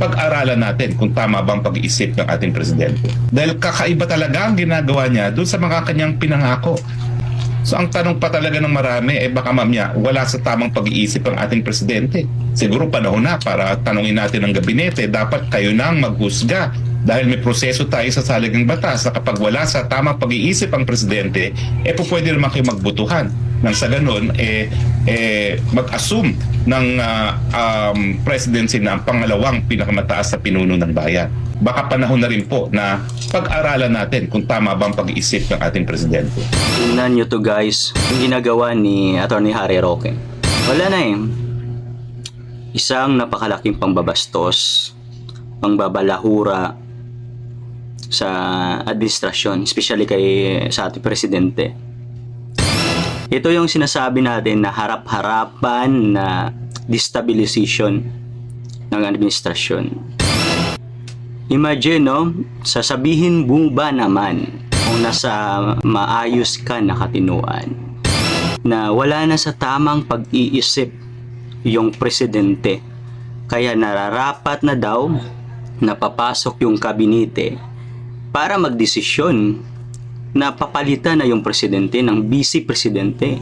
pag-aralan natin kung tama bang pag-iisip ng ating presidente. Dahil kakaiba talaga ang ginagawa niya doon sa mga kanyang pinangako. So ang tanong pa talaga ng marami, eh baka mamaya wala sa tamang pag-iisip ang ating presidente. Siguro panahon na para tanungin natin ang gabinete, dapat kayo nang maghusga dahil may proseso tayo sa saligang batas na kapag wala sa tamang pag-iisip ang presidente, eh po pwede naman kayo magbutuhan. Nang sa ganun, eh, eh, mag-assume ng ah, um, presidency na ang pangalawang pinakamataas sa pinuno ng bayan. Baka panahon na rin po na pag-aralan natin kung tama bang pag-iisip ng ating presidente. Tingnan nyo to guys, yung ginagawa ni Attorney Harry Roque. Wala na eh. Isang napakalaking pangbabastos, pangbabalahura sa administrasyon, especially kay sa ating presidente. Ito yung sinasabi natin na harap-harapan na destabilization ng administrasyon. Imagine, no? Sasabihin mo ba naman kung nasa maayos ka na katinuan na wala na sa tamang pag-iisip yung presidente. Kaya nararapat na daw na papasok yung kabinete para magdesisyon na papalitan na yung presidente ng vice presidente.